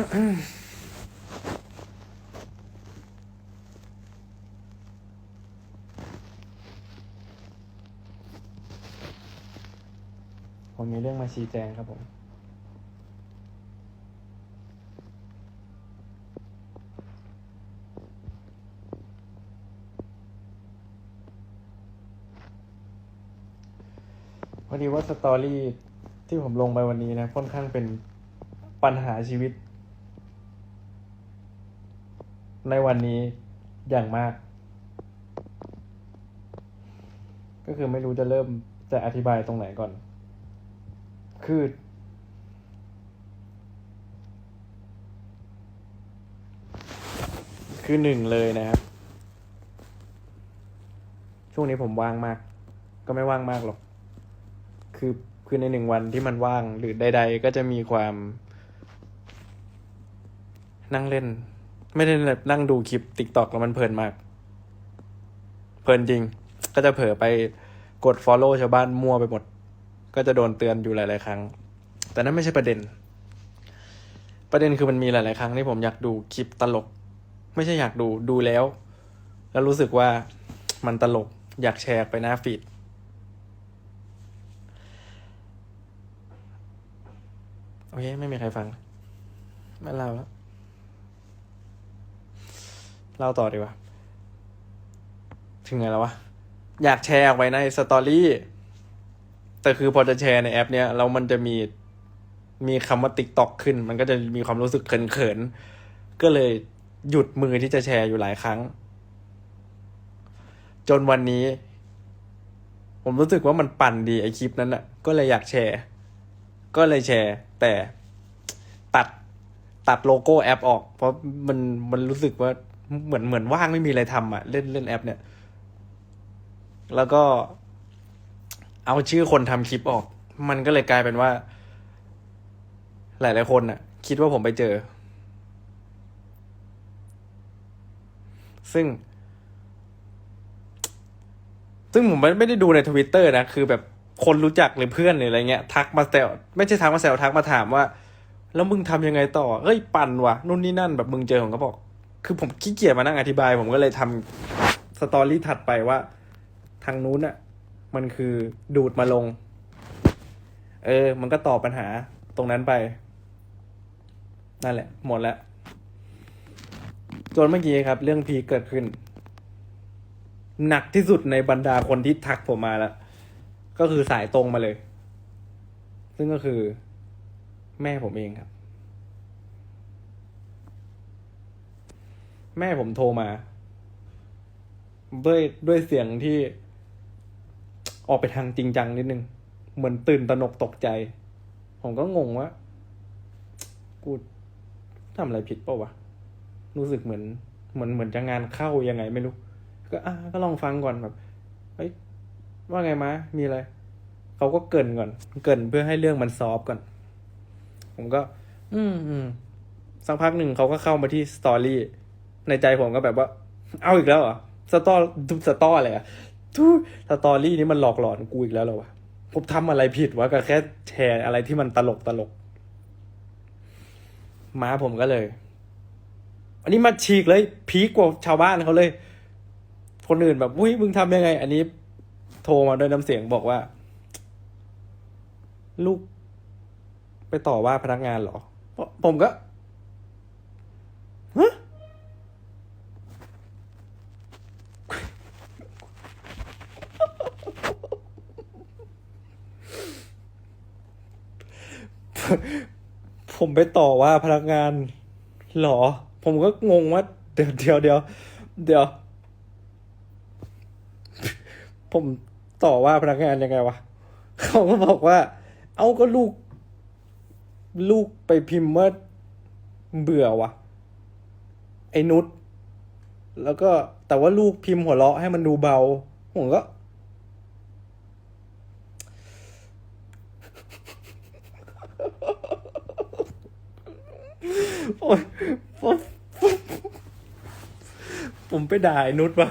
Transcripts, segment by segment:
ผมมีเรื่องมาชี้แจงครับผม พอดีว่าสตอรี่ที่ผมลงไปวันนี้นะ ค่อนข้างเป็นปัญหาชีวิต ในวันนี้อย่างมาก ก็คือไม่รู้จะเริ่มจะอธิบายตรงไหนก่อน คือ คือหนึ่งเลยนะครับ ช่วงนี้ผมว่างมาก ก็ไม่ว่างมากหรอก คือคือในหนึ่งวันที่มันว่างหรือใด ๆ ก็จะมีความนั่งเล่น ไม่ได้แบบนั่งดูคลิปติ๊กตอกแล้วมันเพลินมาก เพลินจริง ก็จะเผลอไปกด Follow ชาวบ้านมั่วไปหมด ก็จะโดนเตือนอยู่หลาย ๆ ครั้ง แต่นั่นไม่ใช่ประเด็น ประเด็นคือมันมีหลาย ๆ ครั้งที่ผมอยากดูคลิปตลก ไม่ใช่อยากดูดูแล้ว แล้วรู้สึกว่ามันตลกอยากแชร์ไปหน้าฟีดโอเค ไม่มีใครฟัง ไม่เล่าแล้ว เล่าต่อดีกว่า ถึงไงแล้ววะ อยากแชร์ออกไปในสตอรี่ แต่คือพอจะแชร์ในแอป เนี้ยแล้วมันจะมี มีคำว่าติ๊กต็อกขึ้น มันก็จะมีความรู้สึกเขินๆ ก็เลยหยุดมือที่จะแชร์อยู่หลายครั้ง จนวันนี้ ผมรู้สึกว่ามันปั่นดีไอคลิปนั้นอะ่ะก็เลยอยากแชร์ ก็เลยแชร์ แต่ตัดตัดโลโก้แอปออก เพราะมันมันรู้สึกว่า เหมือนเหมือนว่างไม่มีอะไรทำอะ เล่นเล่นแอป เนี่ย แล้วก็ เอาชื่อคนทำคลิปออก มันก็เลยกลายเป็นว่า หลายๆคนน่ะ คิดว่าผมไปเจอ ซึ่ง ซึ่งผมไม่ได้ดูในทวิตเตอร์นะ คือแบบคนรู้จักหรือเพื่อนหรืออะไรเงี้ย ทักมาแซวไม่ใช่ทักมาแซวทักมาถามว่า แล้วมึงทำยังไงต่อเฮ้ยปั่นวะนู่นนี่นั่นแบบมึงเจอผมก็บอก คือผมขี้เกียจมานั่งอธิบาย ผมก็เลยทำสตอรี่ถัดไปว่า ทางนู้นอะมันคือดูดมาลง เออ มันก็ตอบปัญหาตรงนั้นไป นั่นแหละ หมดแล้วจนเมื่อกี้ครับ เรื่องพีเกิดขึ้น หนักที่สุดในบรรดาคนที่ทักผมมาแล้ว ก็คือสายตรงมาเลย ซึ่งก็คือ แม่ผมเองครับ แม่ผมโทรมา ด้วยด้วยเสียงที่ออกไปทางจริงจังนิดนึง เหมือนตื่นตระหนกตกใจ ผมก็งงว่า กูทำอะไรผิดเปล่าวะ รู้สึกเหมือน เหมือนเหมือนจะงานเข้ายังไงไม่รู้ ก็อะก็ลองฟังก่อนแบบเฮ้ยว่าไงมะมีอะไร เขาก็เกินก่อน เกินเพื่อให้เรื่องมันซอฟก่อน ผมก็ อืมอืมสักพักหนึ่งเขาก็เข้ามาที่สตอรี่ ในใจผมก็แบบว่า เอาอีกแล้วเหรอสตอสตออะไรอะทุสตอรี่นี้มันหลอกหลอนกูอีกแล้วเหรอวะผมทำอะไรผิดวะก็แค่แชร์อะไรที่มันตลกตลกม้าผมก็เลย อันนี้มาฉีกเลย พีกกว่าชาวบ้านเขาเลย คนอื่นแบบอุ้ยมึงทำยังไง อันนี้โทรมาด้วยน้ำเสียงบอกว่า ลูก ไปต่อว่าพนักงานเหรอ ผมก็ฮะ ผมไปต่อว่าพนักงานหรอ ผมก็งงว่าเดี๋ยวเดี๋ยวเดี๋ยวเดี๋ยว ผมต่อว่าพนักงานยังไงวะเขาก็บอกว่า เอาก็ลูก ลูกไปพิมพ์ว่าเบื่อวะไอ้นุชแล้วก็แต่ว่าลูกพิมพ์หัวเราะให้มันดูเบา ผมก็ โอ้ย ผมผมผมไปด่าไอ้นุชปะ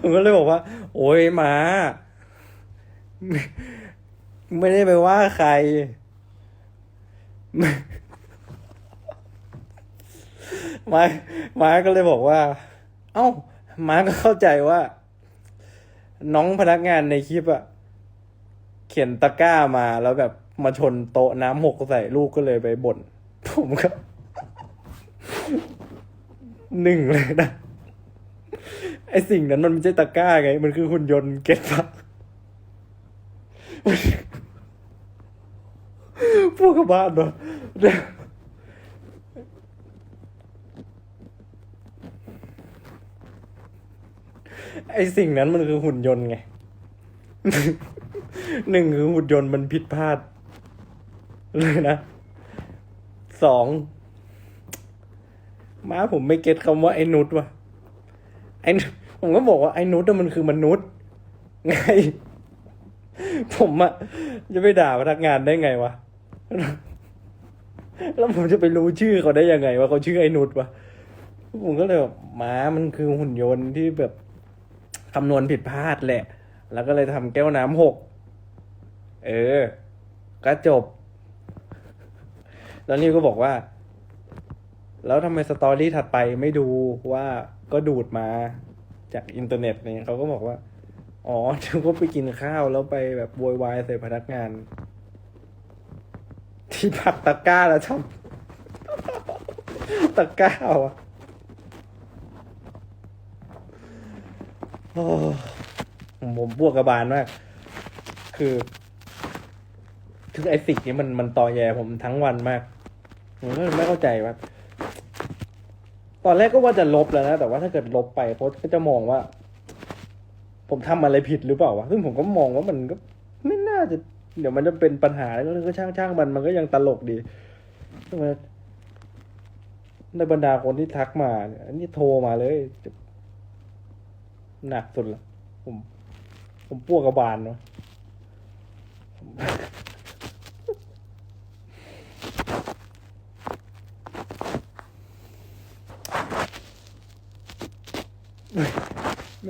ผมก็เลยบอกว่า โอ้ยมา ไม่ได้ไปว่าใคร มามาก็เลยบอกว่า เอ้า มาก็เข้าใจว่า น้องพนักงานในคลิปอะเขียนตะกร้ามาแล้วแบบ มาชนโต๊ะน้ำหกใส่ลูกก็เลยไปบ่น ผมก็หนึ่งเลยนะ ไอสิ่งนั้นมันไม่ใช่ตะกร้าไง มันคือหุ่นยนต์เก็ตปะพวกกบบ้านวะเนี่ยไอสิ่งนั้นมันคือหุ่นยนต์ไงหนึ่งคือหุ่นยนต์มันผิดพลาด เลยนะสองม้าผมไม่เก็ตคำว่าไอ้นุชว่ะไอ้ผมก็บอกว่าไอ้นุชน่มันคือมนุษย์ ไง ผมอะจะไปด่าพนักงานได้ไงวะแล้วผมจะไปรู้ชื่อเขาได้ยังไงว่าเขาชื่อไอ้นุชวะผมก็เลยแบบม้ามันคือหุ่นยนต์ที่แบบคำนวณผิดพลาดแหละ แล้วก็เลยทำแก้วน้ำหก เออ ก็จบ แล้วนี่ก็บอกว่า แล้วทำไมสตอรี่ถัดไปไม่ดูว่าก็ดูดมาจากอินเทอร์เน็ตเนี่ยเขาก็บอกว่า อ๋อถึงก็ไปกินข้าวแล้วไปแบบโวยวายใส่พนักงาน ที่ผักตะกร้าแล้วทำตะกร้าอะโอ้ผมบวกกระบาลมาก คือ คือไอ้สิ่งนี้มันมันต่อแย่ผมทั้งวันมาก ผมก็ไม่เข้าใจว่า ตอนแรกก็ว่าจะลบแล้วนะ แต่ว่าถ้าเกิดลบไปเขาก็จะมองว่า ผมทำอะไรผิดหรือเปล่าวะซึ่งผมก็มองว่ามันก็ ไม่น่าจะ เดี๋ยวมันจะเป็นปัญหาแล้วก็ช่างช่างมันมันก็ยังตลกดีใช่ในบรรดาคนที่ทักมาเนี่ยอันนี้โทรมาเลย หนักสุดละผม ผมปวกกระบาลเนาะ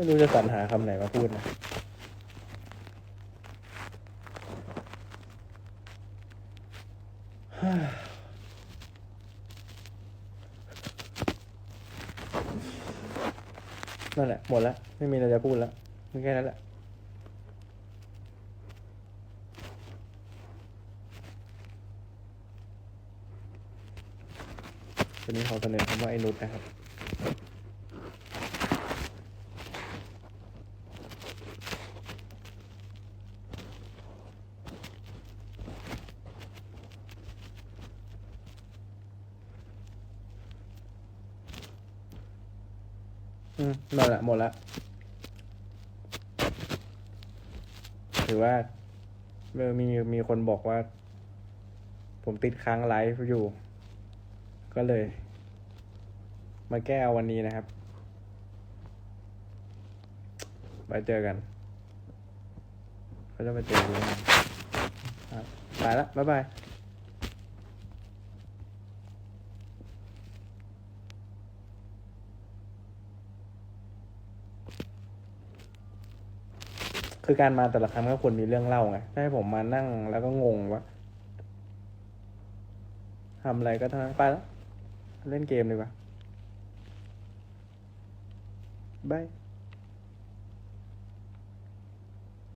ไม่รู้จะสรรหาคำไหนมาพูดนะนั่นแหละ หมดแล้ว ไม่มีอะไรจะพูดแล้วมีแค่นั้นแหละวันนี้ขอเสนอคำว่าไอ้นุชนะครับ อืมนั่นแหละหมดละถือว่าเออมีมีคนบอกว่า ผมติดค้างไลฟ์อยู่ ก็เลย มาแก้เอาวันนี้นะครับไว้เจอกันก็จะมาเจอกันไปละบ๊ายบาย คือการมาแต่ละครั้งก็ควรมีเรื่องเล่าไงถ้าให้ผมมานั่งแล้วก็งงว่าทำอะไรก็เท่านั้นไปแล้ว เล่นเกมดีกว่าบาย